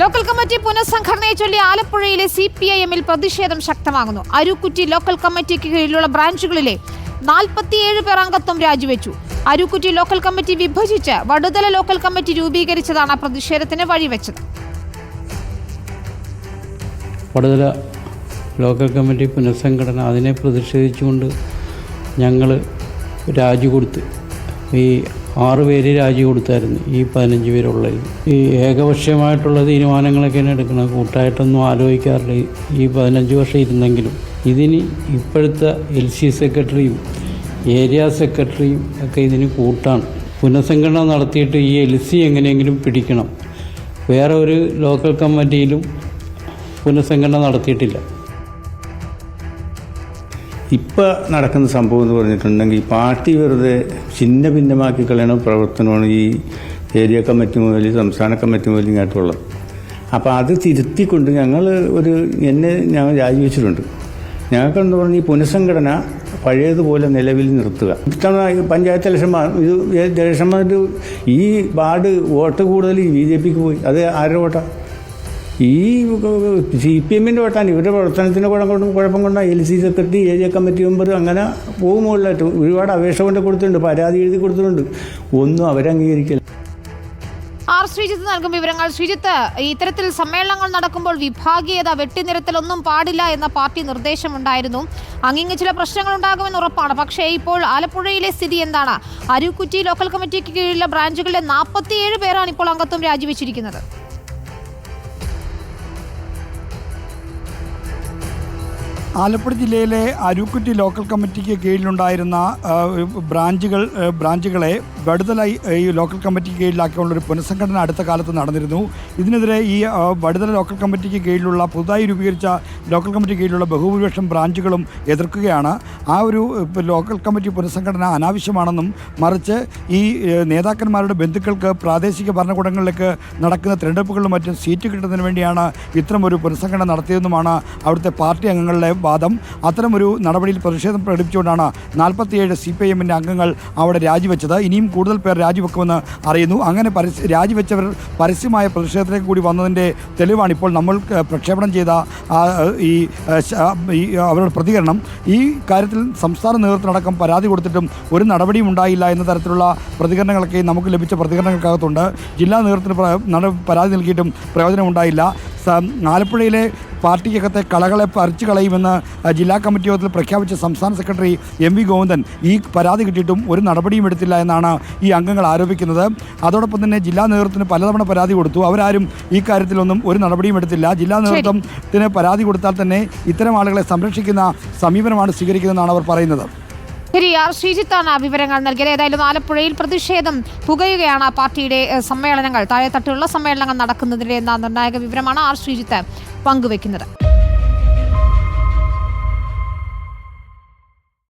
Local committee പുനഃസംഘടനയെ ചൊല്ലി ആലപ്പുഴയിലെ C P I എമ്മിൽ പ്രതിഷേധം ശക്തമാകുന്നു. അരുക്കുറ്റി ലോക്കൽ കമ്മിറ്റിക്ക് കീഴിലുള്ള ബ്രാഞ്ചുകളിലെ നാൽപ്പത്തിയേഴ് പേർ അംഗത്വം രാജിവെച്ചു. അരുക്കുറ്റി ലോക്കൽ കമ്മിറ്റി വിഭജിച്ച് വടുതല ലോക്കൽ കമ്മിറ്റി രൂപീകരിച്ചതാണ് പ്രതിഷേധത്തിന് വഴിവെച്ചത്. വടുതല ലോക്കൽ കമ്മിറ്റി പുനഃസംഘടന അതിനെ പ്രതിഷേധിച്ചുകൊണ്ട് ഞങ്ങൾ രാജി കൊടുത്ത് ഈ ആറ് പേര് രാജി കൊടുത്തായിരുന്നു. ഈ പതിനഞ്ച് പേരുള്ളതിൽ ഈ ഏകപക്ഷീയമായിട്ടുള്ള തീരുമാനങ്ങളൊക്കെയാണ് എടുക്കുന്നത് കൂട്ടായിട്ടൊന്നും ആലോചിക്കാറില്ല. ഈ- പതിനഞ്ച് വർഷം ഇരുന്നെങ്കിലും. ഇതിന് ഇപ്പോഴത്തെ എൽ സി സെക്രട്ടറിയും ഏരിയ സെക്രട്ടറിയും ഒക്കെ ഇതിന് കൂട്ടാണ്. പുനഃസംഘടന നടത്തിയിട്ട് ഈ എൽ സി എങ്ങനെയെങ്കിലും പിടിക്കണം. വേറെ ഒരു ലോക്കൽ കമ്മിറ്റിയിലും പുനഃസംഘടന നടത്തിയിട്ടില്ല. ഇപ്പോൾ നടക്കുന്ന സംഭവം എന്ന് പറഞ്ഞിട്ടുണ്ടെങ്കിൽ പാർട്ടി വെറുതെ ഛിന്ന ഭിന്നമാക്കി കളയണ പ്രവർത്തനമാണ് ഈ ഏരിയ കമ്മിറ്റി മുതൽ സംസ്ഥാന കമ്മിറ്റി മുതൽ ഇങ്ങോട്ടുള്ളത് അപ്പോൾ അത് തിരുത്തിക്കൊണ്ട് ഞങ്ങൾ ഒരു എന്നെ ഞങ്ങൾ രാജിവെച്ചിട്ടുണ്ട്. ഞങ്ങൾക്ക് എന്ന് പറഞ്ഞാൽ ഈ പുനഃസംഘടന പഴയതുപോലെ നിലവിൽ നിർത്തുക. ഇത്തവണ പഞ്ചായത്ത് ഇലക്ഷൻ ഇത് ഇലക്ഷൻ ഈ വാർഡ് വോട്ട് കൂടുതൽ ബി ജെ പിക്ക് പോയി. അത് ആരുടെ വോട്ടാണ് ഈ സി പി എമ്മിന്റെ വട്ടാണ്. ഇവരുടെ പ്രവർത്തനത്തിന് കുഴപ്പം കുഴപ്പം കൊണ്ടാണ് L C secretary area committee member അങ്ങനെ പോകുമ്പോഴായിട്ട് ഒരുപാട് അപേക്ഷ കൊണ്ട് കൊടുത്തിട്ടുണ്ട് പരാതി എഴുതി കൊടുത്തിട്ടുണ്ട്. ഒന്നും അവരംഗീകരിക്കില്ല ആർ ശ്രീജിത്ത് നൽകും വിവരങ്ങൾ. ശ്രീജിത്ത് ഇത്തരത്തിൽ സമ്മേളനങ്ങൾ നടക്കുമ്പോൾ വിഭാഗീയത വെട്ടിനിരത്തലൊന്നും പാടില്ല എന്ന പാർട്ടി നിർദ്ദേശം ഉണ്ടായിരുന്നു അങ്ങിങ്ങ് ചില പ്രശ്നങ്ങൾ ഉണ്ടാകുമെന്ന് ഉറപ്പാണ്. പക്ഷേ ഇപ്പോൾ ആലപ്പുഴയിലെ സ്ഥിതി എന്താണ്? അരുക്കുറ്റി ലോക്കൽ കമ്മിറ്റിക്ക് കീഴിലുള്ള ബ്രാഞ്ചുകളിലെ നാൽപ്പത്തിയേഴ് പേരാണ് ഇപ്പോൾ അംഗത്വം രാജിവെച്ചിരിക്കുന്നത്. ആലപ്പുഴ ജില്ലയിലെ അരുക്കുറ്റി ലോക്കൽ കമ്മിറ്റിക്ക് കീഴിലുണ്ടായിരുന്ന ബ്രാഞ്ചുകൾ ബ്രാഞ്ചുകളെ വടുതല ഈ ലോക്കൽ കമ്മിറ്റിക്ക് കീഴിലാക്കിയുള്ളൊരു പുനഃസംഘടന അടുത്ത കാലത്ത് നടന്നിരുന്നു. ഇതിനെതിരെ ഈ വടുതല ലോക്കൽ കമ്മിറ്റിക്ക് കീഴിലുള്ള പുതുതായി രൂപീകരിച്ച ലോക്കൽ കമ്മിറ്റി കീഴിലുള്ള ബഹുഭൂരിപക്ഷം ബ്രാഞ്ചുകളും എതിർക്കുകയാണ്. ആ ഒരു ലോക്കൽ കമ്മിറ്റി പുനഃസംഘടന അനാവശ്യമാണെന്നും മറിച്ച് ഈ നേതാക്കന്മാരുടെ ബന്ധുക്കൾക്ക് പ്രാദേശിക ഭരണകൂടങ്ങളിലേക്ക് നടക്കുന്ന തിരഞ്ഞെടുപ്പുകളിലും മറ്റും സീറ്റ് കിട്ടുന്നതിന് വേണ്ടിയാണ് ഇത്തരം ഒരു പുനഃസംഘടന നടത്തിയതെന്നുമാണ് അവിടുത്തെ പാർട്ടി അംഗങ്ങളുടെ വാദം. അത്തരമൊരു നടപടിയിൽ പ്രതിഷേധം പ്രകടിപ്പിച്ചുകൊണ്ടാണ് നാൽപ്പത്തിയേഴ് സി പി ഐ എമ്മിന്റെ അംഗങ്ങൾ അവിടെ രാജിവെച്ചത്. ഇനിയും കൂടുതൽ പേർ രാജിവെക്കുമെന്ന് അറിയുന്നു. അങ്ങനെ പരസ്യ രാജിവെച്ചവർ പരസ്യമായ പ്രതിഷേധത്തിലേക്ക് കൂടി വന്നതിന്റെ തെളിവാണ് ഇപ്പോൾ നമ്മൾ പ്രക്ഷേപണം ചെയ്ത ഈ അവരുടെ പ്രതികരണം. ഈ കാര്യത്തിൽ സംസ്ഥാന നേതൃത്വത്തിനടക്കം പരാതി കൊടുത്തിട്ടും ഒരു നടപടിയും ഉണ്ടായില്ല എന്ന തരത്തിലുള്ള പ്രതികരണങ്ങളൊക്കെ നമുക്ക് ലഭിച്ച പ്രതികരണങ്ങൾക്കകത്തുണ്ട്. ജില്ലാ നേതൃത്വത്തിന് പരാതി നൽകിയിട്ടും പ്രയോജനമുണ്ടായില്ല ആലപ്പുഴയിലെ പാർട്ടിക്കകത്തെ കളകളെ പറിച്ചു കളയുമെന്ന് ജില്ലാ കമ്മിറ്റി യോഗത്തിൽ പ്രഖ്യാപിച്ച സംസ്ഥാന സെക്രട്ടറി എം വി ഗോവിന്ദൻ ഈ പരാതി കിട്ടിയിട്ടും ഒരു നടപടിയും എടുത്തില്ല എന്നാണ് ഈ അംഗങ്ങൾ ആരോപിക്കുന്നത്. അതോടൊപ്പം തന്നെ ജില്ലാ നേതൃത്വത്തിന് പലതവണ പരാതി കൊടുത്തു. അവരാരും ഈ കാര്യത്തിലൊന്നും ഒരു നടപടിയും എടുത്തില്ല. ജില്ലാ നേതൃത്വത്തിന് പരാതി കൊടുത്താൽ തന്നെ ഇത്തരം ആളുകളെ സംരക്ഷിക്കുന്ന സമീപനമാണ് സ്വീകരിക്കുന്നതെന്നാണ് അവർ പറയുന്നത്. ശരി ആർ ശ്രീജിത്താണ് വിവരങ്ങൾ നൽകിയത്. ഏതായാലും ആലപ്പുഴയിൽ പ്രതിഷേധം പുകയുകയാണ് പാർട്ടിയുടെ സമ്മേളനങ്ങൾ. താഴെത്തട്ടിലുള്ള സമ്മേളനങ്ങൾ നടക്കുന്നതിന്റെ എന്ന നിർണായക വിവരമാണ് ആർ ശ്രീജിത്ത്. പങ്കുവെക്കുന്നത്